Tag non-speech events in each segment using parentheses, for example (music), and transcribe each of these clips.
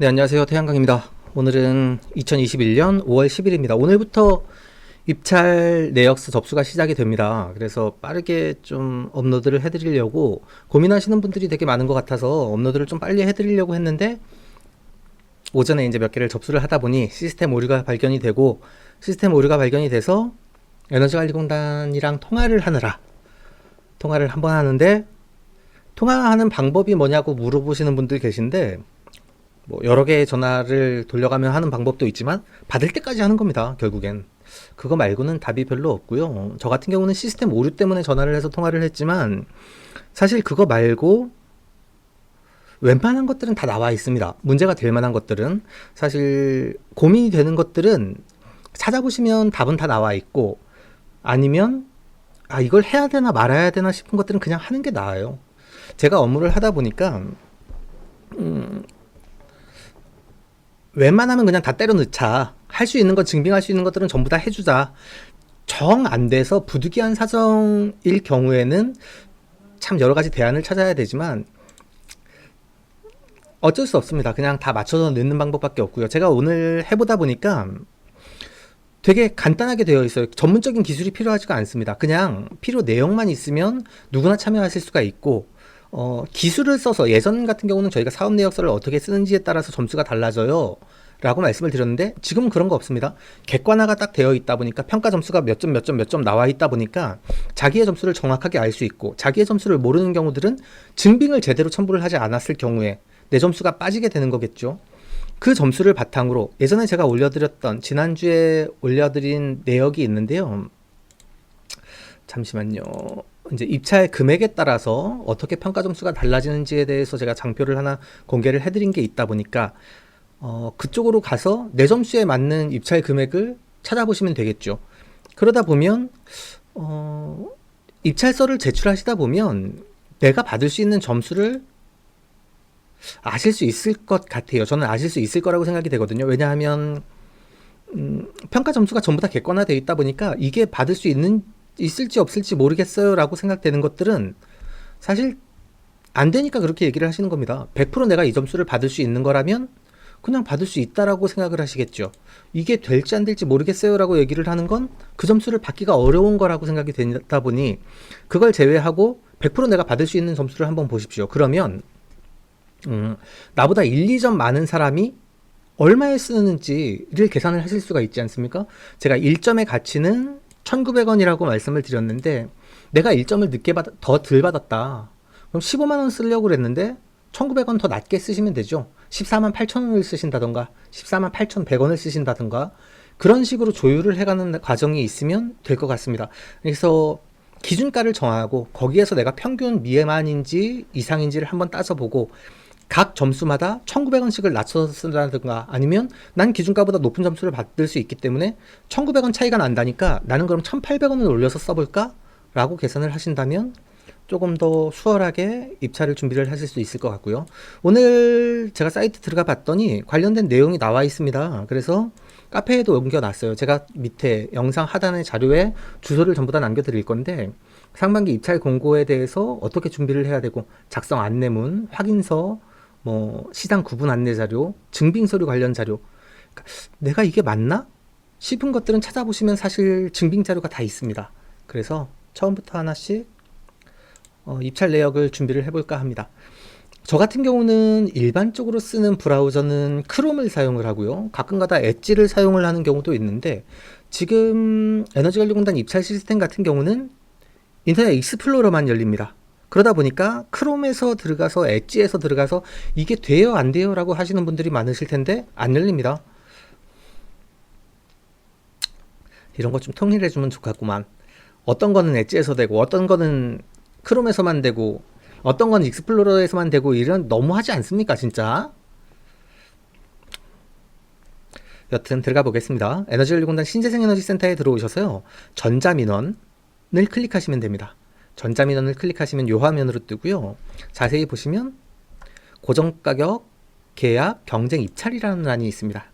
네, 안녕하세요. 태양강입니다. 오늘은 2021년 5월 10일입니다. 오늘부터 입찰 내역서 접수가 시작이 됩니다. 그래서 빠르게 좀 업로드를 해드리려고 고민하시는 분들이 되게 많은 것 같아서 업로드를 좀 빨리 해드리려고 했는데 오전에 이제 몇 개를 접수를 하다 보니 시스템 오류가 발견이 되고 시스템 오류가 발견이 돼서 에너지관리공단이랑 통화를 하느라 통화를 한번 하는데 통화하는 방법이 뭐냐고 물어보시는 분들 계신데 뭐 여러 개의 전화를 돌려가며 하는 방법도 있지만 받을 때까지 하는 겁니다. 결국엔 그거 말고는 답이 별로 없고요. 저 같은 경우는 시스템 오류 때문에 전화를 해서 통화를 했지만 사실 그거 말고 웬만한 것들은 다 나와 있습니다. 문제가 될 만한 것들은 사실 고민이 되는 것들은 찾아보시면 답은 다 나와 있고 아니면 아 이걸 해야 되나 말아야 되나 싶은 것들은 그냥 하는 게 나아요. 제가 업무를 하다 보니까 음, 웬만하면 그냥 다 때려 넣자. 할 수 있는 것, 증빙할 수 있는 것들은 전부 다 해주자. 정 안 돼서 부득이한 사정일 경우에는 참 여러 가지 대안을 찾아야 되지만 어쩔 수 없습니다. 그냥 다 맞춰서 넣는 방법밖에 없고요. 제가 오늘 해보다 보니까 되게 간단하게 되어 있어요. 전문적인 기술이 필요하지가 않습니다. 그냥 필요 내용만 있으면 누구나 참여하실 수가 있고 어, 기술을 써서 예전 같은 경우는 저희가 사업 내역서를 어떻게 쓰는지에 따라서 점수가 달라져요. 라고 말씀을 드렸는데 지금은 그런 거 없습니다. 객관화가 딱 되어 있다 보니까 평가 점수가 몇 점 몇 점 몇 점 나와 있다 보니까 자기의 점수를 정확하게 알 수 있고 자기의 점수를 모르는 경우들은 증빙을 제대로 첨부를 하지 않았을 경우에 내 점수가 빠지게 되는 거겠죠. 그 점수를 바탕으로 예전에 제가 올려드렸던 지난주에 올려드린 내역이 있는데요. 잠시만요. 이제 입찰 금액에 따라서 어떻게 평가 점수가 달라지는지에 대해서 제가 장표를 하나 공개를 해드린 게 있다 보니까 어, 그쪽으로 가서 내 점수에 맞는 입찰 금액을 찾아보시면 되겠죠. 그러다 보면 어, 입찰서를 제출하시다 보면 내가 받을 수 있는 점수를 아실 수 있을 것 같아요. 저는 아실 수 있을 거라고 생각이 되거든요. 왜냐하면 음, 평가 점수가 전부 다 객관화되어 있다 보니까 이게 받을 수 있는 있을지 없을지 모르겠어요라고 생각되는 것들은 사실 안 되니까 그렇게 얘기를 하시는 겁니다. 100% 내가 이 점수를 받을 수 있는 거라면 그냥 받을 수 있다라고 생각을 하시겠죠. 이게 될지 안 될지 모르겠어요라고 얘기를 하는 건 그 점수를 받기가 어려운 거라고 생각이 되다 보니 그걸 제외하고 100% 내가 받을 수 있는 점수를 한번 보십시오. 그러면 음, 나보다 1, 2점 많은 사람이 얼마에 쓰는지를 계산을 하실 수가 있지 않습니까? 제가 1점의 가치는 1,900원이라고 말씀을 드렸는데 내가 1점을 늦게 받, 더 덜 받았다. 그럼 15만 원 쓰려고 그랬는데 1,900원 더 낮게 쓰시면 되죠. 14만 8천 원을 쓰신다던가 14만 8,100원을 쓰신다던가 그런 식으로 조율을 해가는 과정이 있으면 될 것 같습니다. 그래서 기준가를 정하고 거기에서 내가 평균 미만인지 이상인지를 한번 따져보고 각 점수마다 1,900원씩을 낮춰서 쓴다든가 아니면 난 기준가보다 높은 점수를 받을 수 있기 때문에 1,900원 차이가 난다니까 나는 그럼 1,800원을 올려서 써볼까? 라고 계산을 하신다면 조금 더 수월하게 입찰을 준비를 하실 수 있을 것 같고요. 오늘 제가 사이트 들어가 봤더니 관련된 내용이 나와 있습니다. 그래서 카페에도 옮겨놨어요. 제가 밑에 영상 하단의 자료에 주소를 전부 다 남겨드릴 건데 상반기 입찰 공고에 대해서 어떻게 준비를 해야 되고 작성 안내문, 확인서, 뭐 시장 구분 안내 자료, 증빙 서류 관련 자료. 그러니까 내가 이게 맞나? 싶은 것들은 찾아보시면 사실 증빙 자료가 다 있습니다. 그래서 처음부터 하나씩 어, 입찰 내역을 준비를 해볼까 합니다. 저 같은 경우는 일반적으로 쓰는 브라우저는 크롬을 사용을 하고요. 가끔가다 엣지를 사용을 하는 경우도 있는데 지금 에너지관리공단 입찰 시스템 같은 경우는 인터넷 익스플로러만 열립니다. 그러다 보니까 크롬에서 들어가서 엣지에서 들어가서 이게 돼요 안 돼요 라고 하시는 분들이 많으실 텐데 안 열립니다. 이런 것 좀 통일해 주면 좋겠구만. 어떤 거는 엣지에서 되고 어떤 거는 크롬에서만 되고 어떤 건 익스플로러에서만 되고 이런 너무 하지 않습니까 진짜 여튼 들어가 보겠습니다 에너지관리공단 신재생에너지센터에 들어오셔서요 전자민원을 클릭하시면 됩니다 전자민원을 클릭하시면 요 화면으로 뜨고요 자세히 보시면 고정가격 계약 경쟁 입찰이라는欄이 있습니다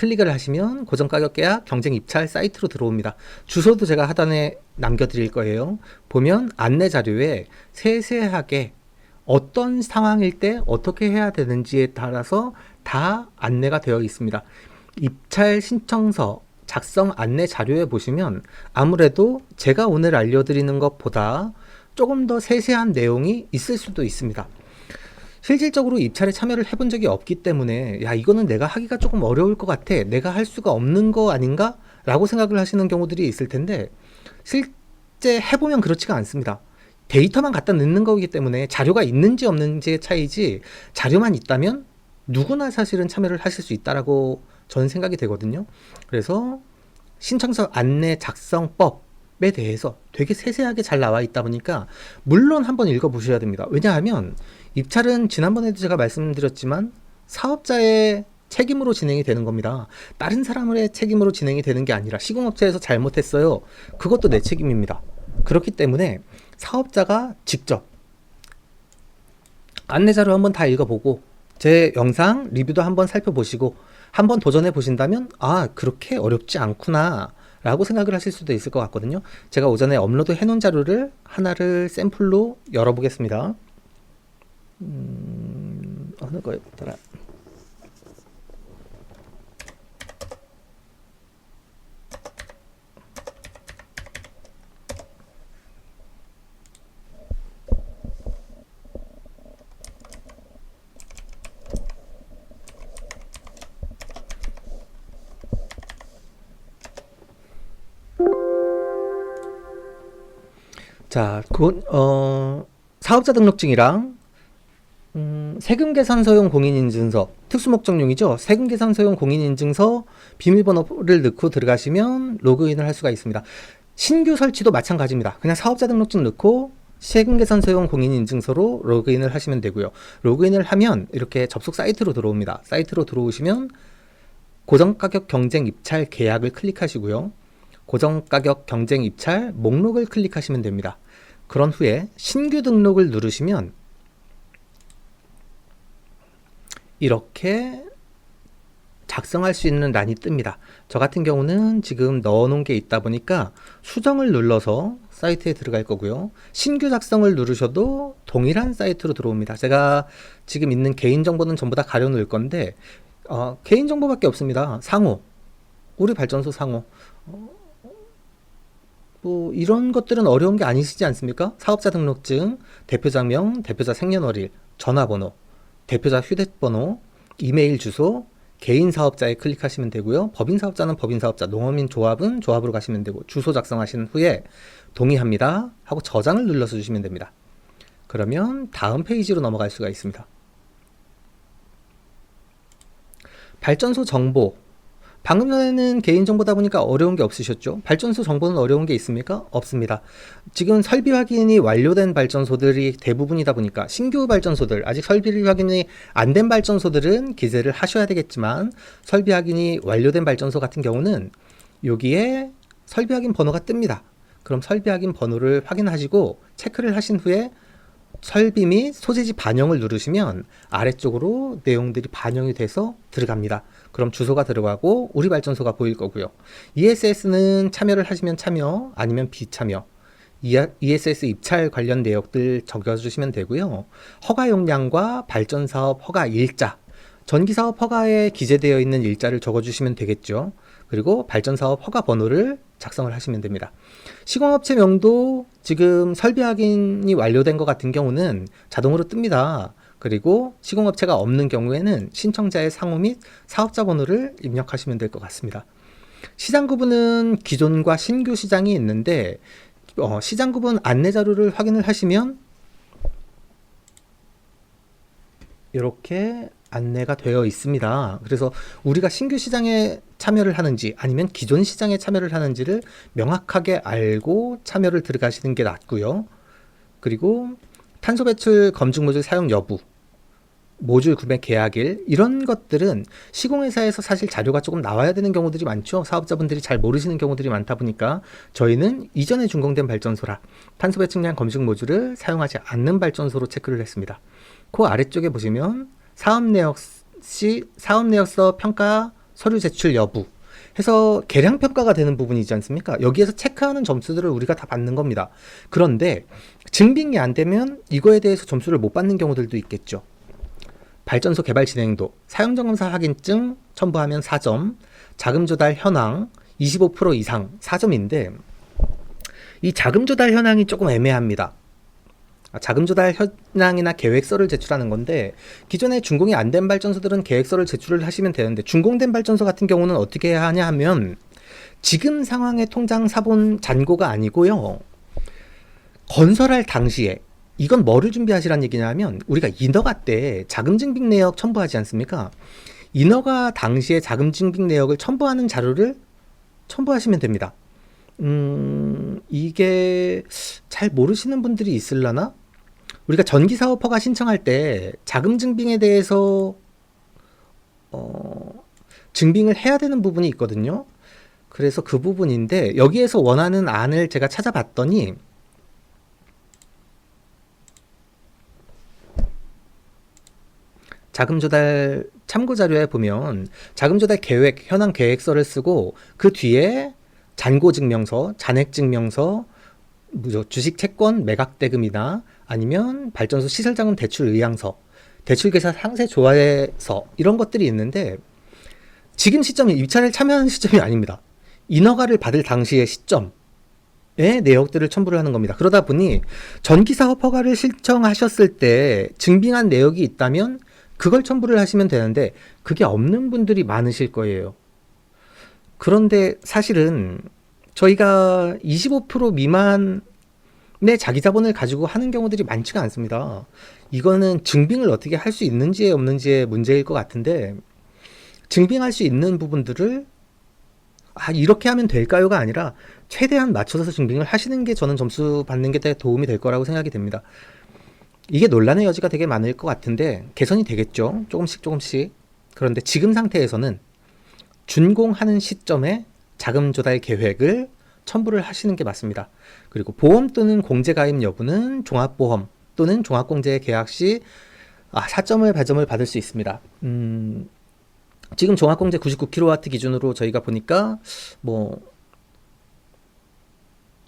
클릭을 하시면 고정가격 계약 경쟁 입찰 사이트로 들어옵니다. 주소도 제가 하단에 남겨드릴 거예요. 보면 안내 자료에 세세하게 어떤 상황일 때 어떻게 해야 되는지에 따라서 다 안내가 되어 있습니다. 입찰 신청서 작성 안내 자료에 보시면 아무래도 제가 오늘 알려드리는 것보다 조금 더 세세한 내용이 있을 수도 있습니다. 실질적으로 입찰에 참여를 해본 적이 없기 때문에 야 이거는 내가 하기가 조금 어려울 것 같아. 내가 할 수가 없는 거 아닌가? 라고 생각을 하시는 경우들이 있을 텐데 실제 해보면 그렇지가 않습니다. 데이터만 갖다 넣는 거기 때문에 자료가 있는지 없는지의 차이지 자료만 있다면 누구나 사실은 참여를 하실 수 있다라고 저는 생각이 되거든요. 그래서 신청서 안내 작성법 에 대해서 되게 세세하게 잘 나와 있다 보니까 물론 한번 읽어보셔야 됩니다 왜냐하면 입찰은 지난번에도 제가 말씀드렸지만 사업자의 책임으로 진행이 되는 겁니다. 다른 사람의 책임으로 진행이 되는 게 아니라 시공업체에서 잘못했어요. 그것도 내 책임입니다. 그렇기 때문에 사업자가 직접 안내자료 한번 다 읽어보고 제 영상 리뷰도 한번 살펴보시고 한번 도전해 보신다면 아 그렇게 어렵지 않구나 라고 생각을 하실 수도 있을 것 같거든요 제가 오전에 업로드 해놓은 자료를 하나를 샘플로 열어보겠습니다 음, 어느 거였더라? 그, 어, 사업자 등록증이랑 음, 세금 계산서용 공인인증서 특수목적용이죠. 세금 계산서용 공인인증서 비밀번호를 넣고 들어가시면 로그인을 할 수가 있습니다. 신규 설치도 마찬가지입니다. 그냥 사업자 등록증 넣고 세금 계산서용 공인인증서로 로그인을 하시면 되고요. 로그인을 하면 이렇게 접속 사이트로 들어옵니다. 사이트로 들어오시면 고정가격 경쟁 입찰 계약을 클릭하시고요. 고정가격 경쟁 입찰 목록을 클릭하시면 됩니다. 그런 후에 신규 등록을 누르시면 이렇게 작성할 수 있는 란이 뜹니다. 저 같은 경우는 지금 넣어놓은 게 있다 보니까 수정을 눌러서 사이트에 들어갈 거고요. 신규 작성을 누르셔도 동일한 사이트로 들어옵니다. 제가 지금 있는 개인정보는 전부 다 가려놓을 건데 어, 개인정보밖에 없습니다. 상호, 우리 발전소 상호. 어, 뭐 이런 것들은 어려운 게 아니시지 않습니까? 사업자 등록증, 대표자명, 대표자 생년월일, 전화번호, 대표자 휴대번호, 이메일 주소, 개인 사업자에 클릭하시면 되고요. 법인 사업자는 법인 사업자, 농어민 조합은 조합으로 가시면 되고 주소 작성하신 후에 동의합니다 하고 저장을 눌러서 주시면 됩니다. 그러면 다음 페이지로 넘어갈 수가 있습니다. 발전소 정보 방금 전에는 개인정보다 보니까 어려운 게 없으셨죠? 발전소 정보는 어려운 게 있습니까? 없습니다. 지금 설비 확인이 완료된 발전소들이 대부분이다 보니까 신규 발전소들, 아직 설비 확인이 안 된 발전소들은 기재를 하셔야 되겠지만 설비 확인이 완료된 발전소 같은 경우는 여기에 설비 확인 번호가 뜹니다. 그럼 설비 확인 번호를 확인하시고 체크를 하신 후에 설비 및 소재지 반영을 누르시면 아래쪽으로 내용들이 반영이 돼서 들어갑니다. 그럼 주소가 들어가고 우리 발전소가 보일 거고요. ESS는 참여를 하시면 참여 아니면 비참여. ESS 입찰 관련 내역들 적어주시면 되고요. 허가 용량과 발전 사업 허가 일자, 전기 사업 허가에 기재되어 있는 일자를 적어주시면 되겠죠. 그리고 발전 사업 허가 번호를 작성을 하시면 됩니다. 시공업체 명도 지금 설비 확인이 완료된 것 같은 경우는 자동으로 뜹니다. 그리고 시공업체가 없는 경우에는 신청자의 상호 및 사업자 번호를 입력하시면 될 것 같습니다. 시장 구분은 기존과 신규 시장이 있는데 어, 시장 구분 안내 자료를 확인을 하시면 이렇게 안내가 되어 있습니다. 그래서 우리가 신규 시장에 참여를 하는지 아니면 기존 시장에 참여를 하는지를 명확하게 알고 참여를 들어가시는 게 낫고요. 그리고 탄소 배출 검증 모듈 사용 여부, 모듈 구매 계약일 이런 것들은 시공회사에서 사실 자료가 조금 나와야 되는 경우들이 많죠. 사업자분들이 잘 모르시는 경우들이 많다 보니까 저희는 이전에 준공된 발전소라 탄소 배출량 검증 모듈을 사용하지 않는 발전소로 체크를 했습니다. 그 아래쪽에 보시면 사업 내역 시 사업 내역서 평가 서류 제출 여부 해서 계량 평가가 되는 부분이지 않습니까? 여기에서 체크하는 점수들을 우리가 다 받는 겁니다. 그런데 증빙이 안 되면 이거에 대해서 점수를 못 받는 경우들도 있겠죠. 발전소 개발 진행도, 사용점검사 확인증 첨부하면 4점, 자금 조달 현황 25% 이상 4점인데 이 자금 조달 현황이 조금 애매합니다. 아, 자금 조달 현황이나 계획서를 제출하는 건데 기존에 준공이 안 된 발전소들은 계획서를 제출을 하시면 되는데 준공된 발전소 같은 경우는 어떻게 해야 하냐 하면 지금 상황의 통장 사본 잔고가 아니고요. 건설할 당시에 이건 뭐를 준비하시란 얘기냐면 우리가 인허가 때 자금 증빙 내역 첨부하지 않습니까? 인허가 당시에 자금 증빙 내역을 첨부하는 자료를 첨부하시면 됩니다. 음, 이게 잘 모르시는 분들이 있을라나? 우리가 전기 사업 허가 신청할 때 자금 증빙에 대해서 어, 증빙을 해야 되는 부분이 있거든요. 그래서 그 부분인데 여기에서 원하는 안을 제가 찾아봤더니 자금 조달 참고 자료에 보면 자금 조달 계획 현황 계획서를 쓰고 그 뒤에 잔고 증명서, 잔액 증명서, 뭐죠? 주식 채권 매각 대금이나 아니면 발전소 시설 자금 대출 의향서, 대출 계산 상세 조회서 이런 것들이 있는데 지금 시점이 입찰에 참여하는 시점이 아닙니다. 인허가를 받을 당시의 시점 의 내역들을 첨부를 하는 겁니다. 그러다 보니 전기 사업 허가를 신청하셨을 때 증빙한 내역이 있다면 그걸 첨부를 하시면 되는데 그게 없는 분들이 많으실 거예요. 그런데 사실은 저희가 25% 미만 의 자기 자본을 가지고 하는 경우들이 많지가 않습니다. 이거는 증빙을 어떻게 할 수 있는지 없는지의 문제일 것 같은데 증빙할 수 있는 부분들을 아, 이렇게 하면 될까요가 아니라 최대한 맞춰서 증빙을 하시는 게 저는 점수 받는 게 도움이 될 거라고 생각이 됩니다. 이게 논란의 여지가 되게 많을 것 같은데 개선이 되겠죠. 조금씩 조금씩. 그런데 지금 상태에서는 준공하는 시점에 자금 조달 계획을 첨부를 하시는 게 맞습니다. 그리고 보험 또는 공제 가입 여부는 종합보험 또는 종합공제 계약 시 아, 4점을 배점을 받을 수 있습니다. 음, 지금 종합공제 99kW 기준으로 저희가 보니까 뭐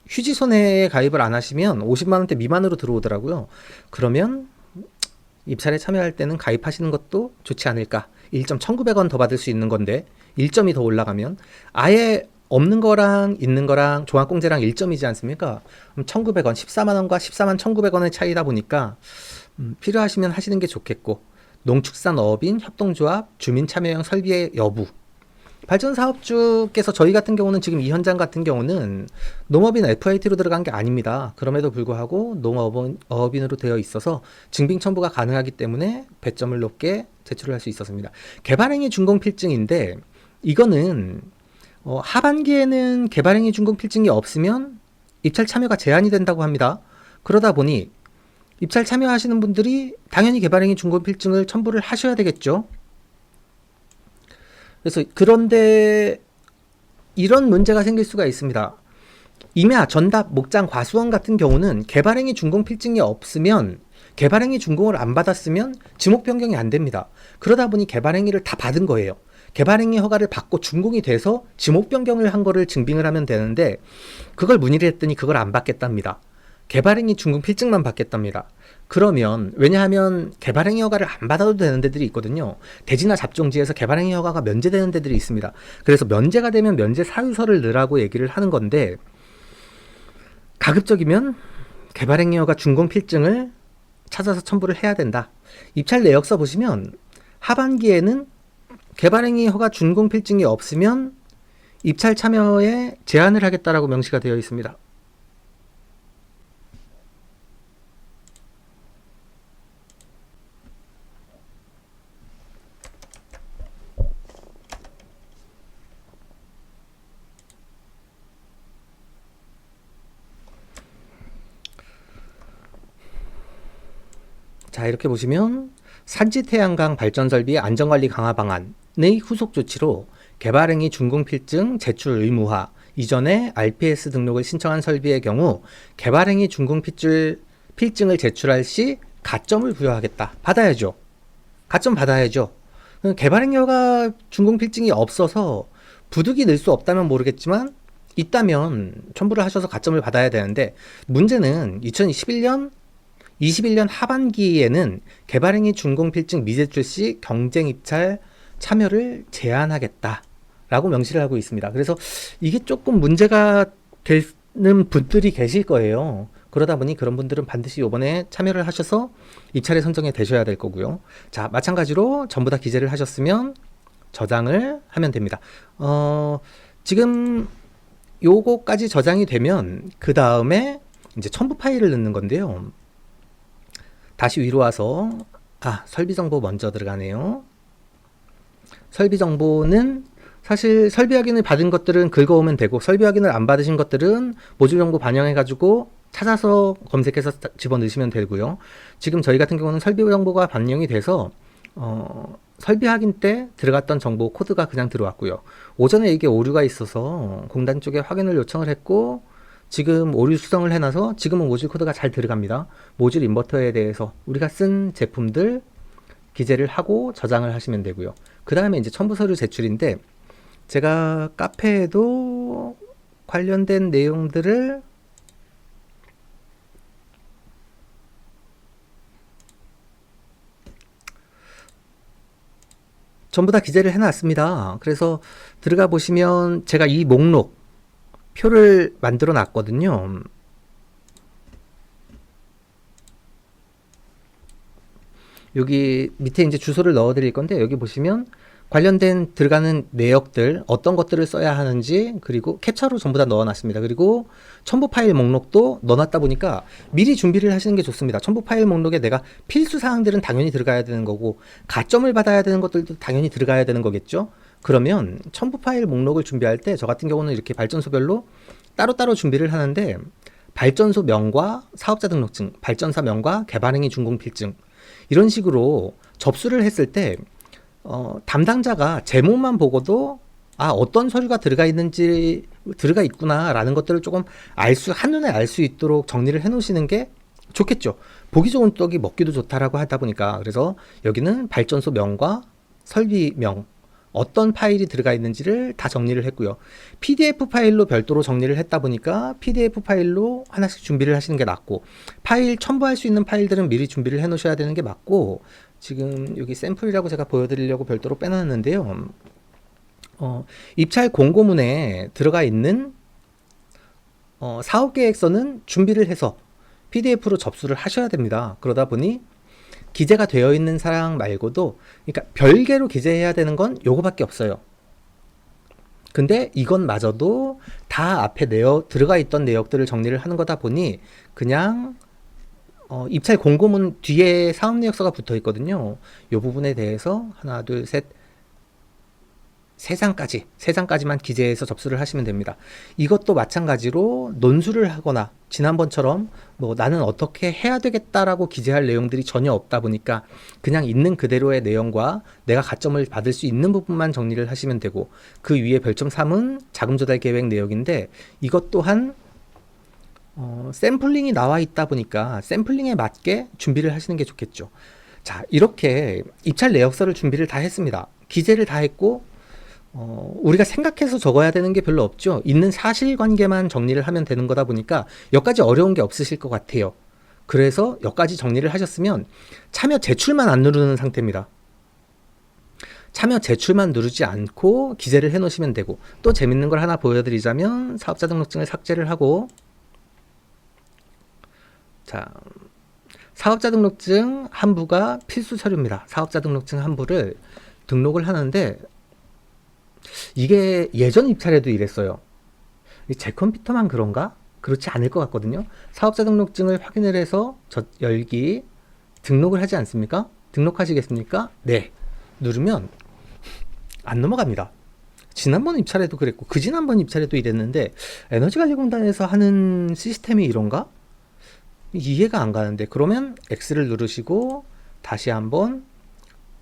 휴지 손해에 가입을 안 하시면 50만 원대 미만으로 들어오더라고요. 그러면 입찰에 참여할 때는 가입하시는 것도 좋지 않을까. 1점 1,900원 더 받을 수 있는 건데 1점이 더 올라가면 아예 없는 거랑 있는 거랑 종합공제랑 1점이지 않습니까? 그럼 1,900원, 14만 원과 14만 1,900원의 차이다 보니까 음, 필요하시면 하시는 게 좋겠고 농축산 어업인 협동조합 주민 참여형 설비의 여부 발전 사업주께서 저희 같은 경우는 지금 이 현장 같은 경우는 농업인 FIT로 들어간 게 아닙니다. 그럼에도 불구하고 농업인으로 되어 있어서 증빙 첨부가 가능하기 때문에 배점을 높게 제출을 할 수 있었습니다. 개발행위 준공 필증인데 이거는 어, 하반기에는 개발행위 준공 필증이 없으면 입찰 참여가 제한이 된다고 합니다. 그러다 보니 입찰 참여하시는 분들이 당연히 개발행위 준공 필증을 첨부를 하셔야 되겠죠. 그래서 그런데 이런 문제가 생길 수가 있습니다. 임야, 전답, 목장, 과수원 같은 경우는 개발행위 준공 필증이 없으면 개발행위 준공을 안 받았으면 지목 변경이 안 됩니다. 그러다 보니 개발행위를 다 받은 거예요. 개발행위 허가를 받고 준공이 돼서 지목 변경을 한 거를 증빙을 하면 되는데 그걸 문의를 했더니 그걸 안 받겠답니다. 개발행위 준공 필증만 받겠답니다. 그러면 왜냐하면 개발행위 허가를 안 받아도 되는 데들이 있거든요. 대지나 잡종지에서 개발행위 허가가 면제되는 데들이 있습니다. 그래서 면제가 되면 면제 사유서를 넣으라고 얘기를 하는 건데 가급적이면 개발행위 허가 준공 필증을 찾아서 첨부를 해야 된다. 입찰 내역서 보시면 하반기에는 개발행위 허가 준공 필증이 없으면 입찰 참여에 제한을 하겠다라고 명시가 되어 있습니다. 자, 이렇게 보시면 산지 태양광 발전 설비 안전관리 강화 방안의 후속 조치로 개발행위 준공 필증 제출 의무화 이전에 RPS 등록을 신청한 설비의 경우 개발행위 준공 필증 필증을 제출할 시 가점을 부여하겠다. 받아야죠. 가점 받아야죠. 개발행위가 준공 필증이 없어서 부득이 낼 수 없다면 모르겠지만 있다면 첨부를 하셔서 가점을 받아야 되는데 문제는 2021년 21년 하반기에는 개발행위 준공필증 미제출 시 경쟁 입찰 참여를 제한하겠다라고 명시를 하고 있습니다. 그래서 이게 조금 문제가 되는 분들이 계실 거예요. 그러다 보니 그런 분들은 반드시 이번에 참여를 하셔서 입찰에 선정이 되셔야 될 거고요. 자, 마찬가지로 전부 다 기재를 하셨으면 저장을 하면 됩니다. 어, 지금 요거까지 저장이 되면 그 다음에 이제 첨부 파일을 넣는 건데요. 다시 위로 와서 아 설비 정보 먼저 들어가네요. 설비 정보는 사실 설비 확인을 받은 것들은 긁어오면 되고 설비 확인을 안 받으신 것들은 모듈 정보 반영해 가지고 찾아서 검색해서 집어넣으시면 되고요. 지금 저희 같은 경우는 설비 정보가 반영이 돼서 어, 설비 확인 때 들어갔던 정보 코드가 그냥 들어왔고요. 오전에 이게 오류가 있어서 공단 쪽에 확인을 요청을 했고 지금 오류 수정을 해놔서 지금은 모듈 코드가 잘 들어갑니다. 모듈 인버터에 대해서 우리가 쓴 제품들 기재를 하고 저장을 하시면 되고요. 그 다음에 이제 첨부 서류 제출인데 제가 카페에도 관련된 내용들을 전부 다 기재를 해놨습니다. 그래서 들어가 보시면 제가 이 목록 표를 만들어 놨거든요. 여기 밑에 이제 주소를 넣어 드릴 건데 여기 보시면 관련된 들어가는 내역들 어떤 것들을 써야 하는지 그리고 캡처로 전부 다 넣어 놨습니다. 그리고 첨부 파일 목록도 넣어 놨다 보니까 미리 준비를 하시는 게 좋습니다. 첨부 파일 목록에 내가 필수 사항들은 당연히 들어가야 되는 거고 가점을 받아야 되는 것들도 당연히 들어가야 되는 거겠죠. 그러면 첨부 파일 목록을 준비할 때 저 같은 경우는 이렇게 발전소별로 따로따로 준비를 하는데 발전소 명과 사업자 등록증, 발전사 명과 개발행위 준공필증 이런 식으로 접수를 했을 때 어, 담당자가 제목만 보고도 아 어떤 서류가 들어가 있는지 들어가 있구나라는 것들을 조금 알 수 한눈에 알 수 있도록 정리를 해놓으시는 게 좋겠죠. 보기 좋은 떡이 먹기도 좋다라고 하다 보니까 그래서 여기는 발전소 명과 설비명 어떤 파일이 들어가 있는지를 다 정리를 했고요. PDF 파일로 별도로 정리를 했다 보니까 PDF 파일로 하나씩 준비를 하시는 게 낫고 파일 첨부할 수 있는 파일들은 미리 준비를 해 놓으셔야 되는 게 맞고 지금 여기 샘플이라고 제가 보여드리려고 별도로 빼놨는데요. 어, 입찰 공고문에 들어가 있는 어, 사업 계획서는 준비를 해서 PDF로 접수를 하셔야 됩니다. 그러다 보니 기재가 되어 있는 사항 말고도 그러니까 별개로 기재해야 되는 건 요거밖에 없어요. 근데 이것마저도 다 앞에 내어 들어가 있던 내역들을 정리를 하는 거다 보니 그냥 어, 입찰 공고문 뒤에 사업 내역서가 붙어 있거든요. 이 부분에 대해서 하나, 둘, 셋, 세 장까지, 세 장까지만 기재해서 접수를 하시면 됩니다. 이것도 마찬가지로 논술을 하거나 지난번처럼 뭐 나는 어떻게 해야 되겠다라고 기재할 내용들이 전혀 없다 보니까 그냥 있는 그대로의 내용과 내가 가점을 받을 수 있는 부분만 정리를 하시면 되고 그 위에 별점 3은 자금 조달 계획 내역인데 이것 또한 어, 샘플링이 나와 있다 보니까 샘플링에 맞게 준비를 하시는 게 좋겠죠. 자, 이렇게 입찰 내역서를 준비를 다 했습니다. 기재를 다 했고 어, 우리가 생각해서 적어야 되는 게 별로 없죠. 있는 사실관계만 정리를 하면 되는 거다 보니까 여기까지 어려운 게 없으실 것 같아요. 그래서 여기까지 정리를 하셨으면 참여 제출만 안 누르는 상태입니다. 참여 제출만 누르지 않고 기재를 해 놓으시면 되고 또 재밌는 걸 하나 보여드리자면 사업자 등록증을 삭제를 하고 자 사업자 등록증 한부가 필수 서류입니다. 사업자 등록증 한부를 등록을 하는데 이게 예전 입찰에도 이랬어요. 제 컴퓨터만 그런가? 그렇지 않을 것 같거든요. 사업자 등록증을 확인을 해서 저 열기 등록을 하지 않습니까? 등록하시겠습니까? 네. 누르면 안 넘어갑니다. 지난번 입찰에도 그랬고 그 지난번 입찰에도 이랬는데 에너지관리공단에서 하는 시스템이 이런가? 이해가 안 가는데 그러면 X를 누르시고 다시 한번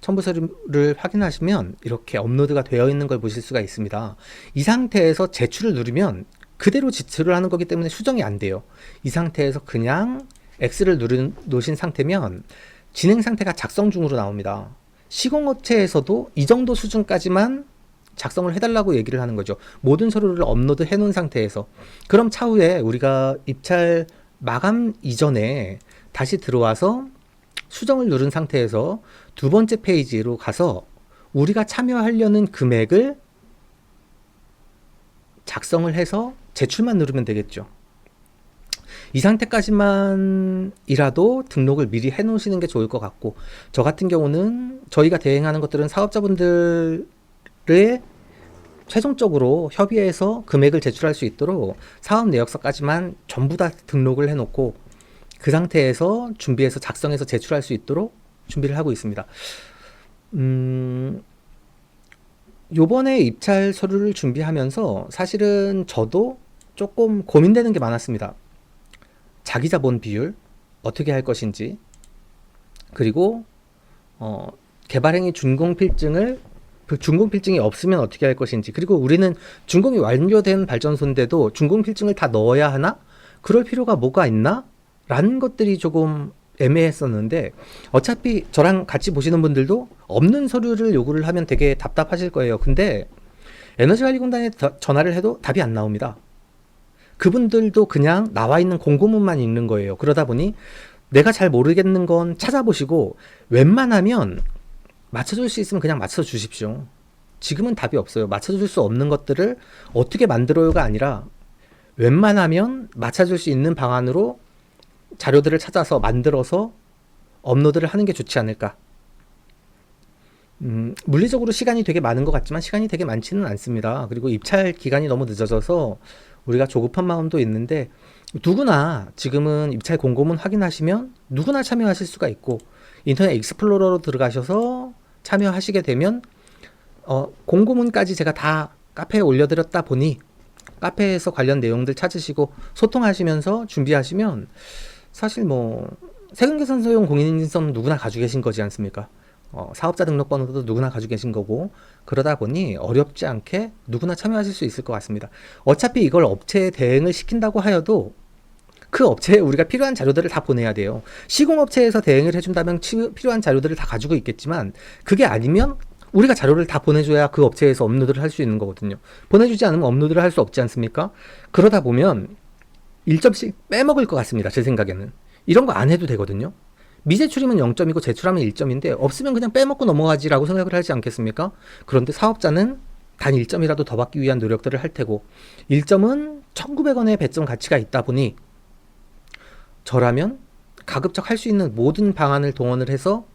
첨부 서류를 확인하시면 이렇게 업로드가 되어 있는 걸 보실 수가 있습니다. 이 상태에서 제출을 누르면 그대로 지출을 하는 거기 때문에 수정이 안 돼요. 이 상태에서 그냥 X를 누르, 놓으신 상태면 진행 상태가 작성 중으로 나옵니다. 시공업체에서도 이 정도 수준까지만 작성을 해달라고 얘기를 하는 거죠. 모든 서류를 업로드 해놓은 상태에서. 그럼 차후에 우리가 입찰 마감 이전에 다시 들어와서 수정을 누른 상태에서 두 번째 페이지로 가서 우리가 참여하려는 금액을 작성을 해서 제출만 누르면 되겠죠. 이 상태까지만이라도 등록을 미리 해 놓으시는 게 좋을 것 같고, 저 같은 경우는 저희가 대행하는 것들은 사업자분들의 최종적으로 협의해서 금액을 제출할 수 있도록 사업 내역서까지만 전부 다 등록을 해 놓고, 그 상태에서 준비해서 작성해서 제출할 수 있도록 준비를 하고 있습니다. 음, 요번에 입찰 서류를 준비하면서 사실은 저도 조금 고민되는 게 많았습니다. 자기 자본 비율 어떻게 할 것인지 그리고 어, 개발행위 준공 필증을 그 준공 필증이 없으면 어떻게 할 것인지 그리고 우리는 준공이 완료된 발전소인데도 준공 필증을 다 넣어야 하나? 그럴 필요가 뭐가 있나? 라는 것들이 조금 애매했었는데 어차피 저랑 같이 보시는 분들도 없는 서류를 요구를 하면 되게 답답하실 거예요. 근데 에너지관리공단에 더- 전화를 해도 답이 안 나옵니다. 그분들도 그냥 나와 있는 공고문만 읽는 거예요. 그러다 보니 내가 잘 모르겠는 건 찾아보시고 웬만하면 맞춰줄 수 있으면 그냥 맞춰주십시오. 지금은 답이 없어요. 맞춰줄 수 없는 것들을 어떻게 만들어요가 아니라 웬만하면 맞춰줄 수 있는 방안으로 자료들을 찾아서 만들어서 업로드를 하는 게 좋지 않을까. 음, 물리적으로 시간이 되게 많은 것 같지만 시간이 되게 많지는 않습니다. 그리고 입찰 기간이 너무 늦어져서 우리가 조급한 마음도 있는데 누구나 지금은 입찰 공고문 확인하시면 누구나 참여하실 수가 있고 인터넷 익스플로러로 들어가셔서 참여하시게 되면 어, 공고문까지 제가 다 카페에 올려드렸다 보니 카페에서 관련 내용들 찾으시고 소통하시면서 준비하시면 사실 뭐 세금 계산서용 공인인증서는 누구나 가지고 계신 거지 않습니까? 어, 사업자 등록번호도 누구나 가지고 계신 거고 그러다 보니 어렵지 않게 누구나 참여하실 수 있을 것 같습니다. 어차피 이걸 업체에 대행을 시킨다고 하여도 그 업체에 우리가 필요한 자료들을 다 보내야 돼요. 시공업체에서 대행을 해준다면 치- 필요한 자료들을 다 가지고 있겠지만 그게 아니면 우리가 자료를 다 보내줘야 그 업체에서 업로드를 할 수 있는 거거든요. 보내주지 않으면 업로드를 할 수 없지 않습니까? 그러다 보면 1점씩 빼먹을 것 같습니다. 제 생각에는. 이런 거 안 해도 되거든요. 미제출이면 0점이고 제출하면 1점인데 없으면 그냥 빼먹고 넘어가지라고 생각을 하지 않겠습니까? 그런데 사업자는 단 1점이라도 더 받기 위한 노력들을 할 테고 1점은 1,900원의 배점 가치가 있다 보니 저라면 가급적 할 수 있는 모든 방안을 동원을 해서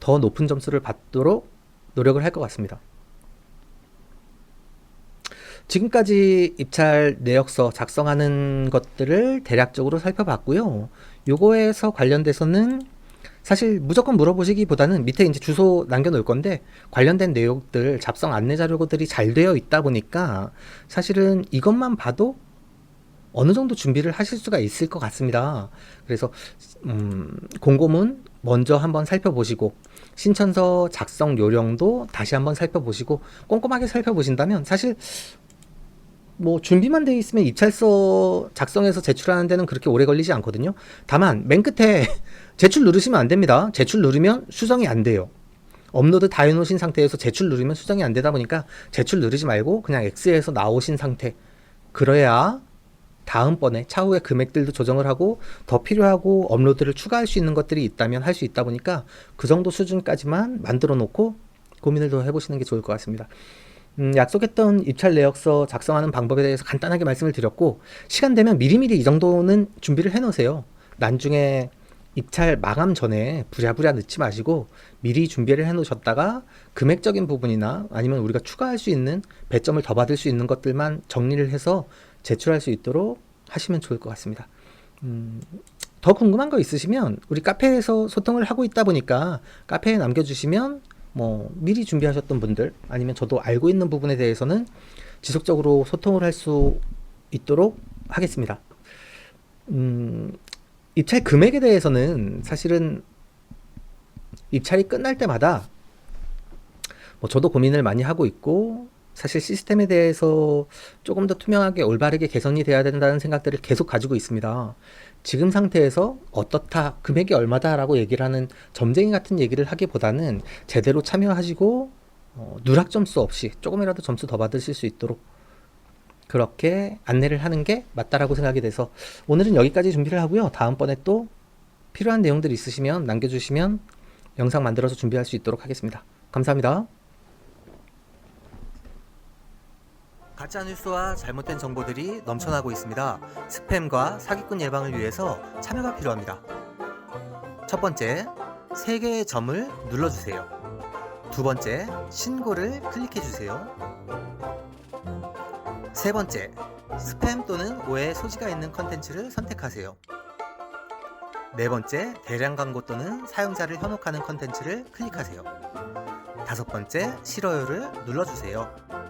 더 높은 점수를 받도록 노력을 할 것 같습니다. 지금까지 입찰 내역서 작성하는 것들을 대략적으로 살펴봤고요. 요거에서 관련돼서는 사실 무조건 물어보시기보다는 밑에 이제 주소 남겨놓을 건데 관련된 내용들 잡성 안내 자료들이 잘 되어 있다 보니까 사실은 이것만 봐도 어느 정도 준비를 하실 수가 있을 것 같습니다. 그래서 음, 공고문 먼저 한번 살펴보시고 신천서 작성 요령도 다시 한번 살펴보시고 꼼꼼하게 살펴보신다면 사실 뭐 준비만 돼 있으면 입찰서 작성해서 제출하는 데는 그렇게 오래 걸리지 않거든요. 다만 맨 끝에 (laughs) 제출 누르시면 안 됩니다. 제출 누르면 수정이 안 돼요. 업로드 다 해놓으신 상태에서 제출 누르면 수정이 안 되다 보니까 제출 누르지 말고 그냥 X에서 나오신 상태. 그래야 다음번에 차후에 금액들도 조정을 하고 더 필요하고 업로드를 추가할 수 있는 것들이 있다면 할 수 있다 보니까 그 정도 수준까지만 만들어 놓고 고민을 더 해보시는 게 좋을 것 같습니다. 음, 약속했던 입찰 내역서 작성하는 방법에 대해서 간단하게 말씀을 드렸고 시간 되면 미리미리 이 정도는 준비를 해 놓으세요. 나중에 입찰 마감 전에 부랴부랴 넣지 마시고 미리 준비를 해 놓으셨다가 금액적인 부분이나 아니면 우리가 추가할 수 있는 배점을 더 받을 수 있는 것들만 정리를 해서 제출할 수 있도록 하시면 좋을 것 같습니다. 음, 더 궁금한 거 있으시면 우리 카페에서 소통을 하고 있다 보니까 카페에 남겨주시면 뭐 미리 준비하셨던 분들 아니면 저도 알고 있는 부분에 대해서는 지속적으로 소통을 할 수 있도록 하겠습니다. 음, 입찰 금액에 대해서는 사실은 입찰이 끝날 때마다 뭐 저도 고민을 많이 하고 있고 사실 시스템에 대해서 조금 더 투명하게 올바르게 개선이 돼야 된다는 생각들을 계속 가지고 있습니다. 지금 상태에서 어떻다, 금액이 얼마다라고 얘기를 하는 점쟁이 같은 얘기를 하기보다는 제대로 참여하시고 어, 누락 점수 없이 조금이라도 점수 더 받으실 수 있도록 그렇게 안내를 하는 게 맞다라고 생각이 돼서 오늘은 여기까지 준비를 하고요. 다음번에 또 필요한 내용들 있으시면 남겨주시면 영상 만들어서 준비할 수 있도록 하겠습니다. 감사합니다. 가짜 뉴스와 잘못된 정보들이 넘쳐나고 있습니다. 스팸과 사기꾼 예방을 위해서 참여가 필요합니다. 첫 번째, 세 개의 점을 눌러주세요. 두 번째, 신고를 클릭해주세요. 세 번째, 스팸 또는 오해 소지가 있는 컨텐츠를 선택하세요. 네 번째, 대량 광고 또는 사용자를 현혹하는 컨텐츠를 클릭하세요. 다섯 번째, 싫어요를 눌러주세요.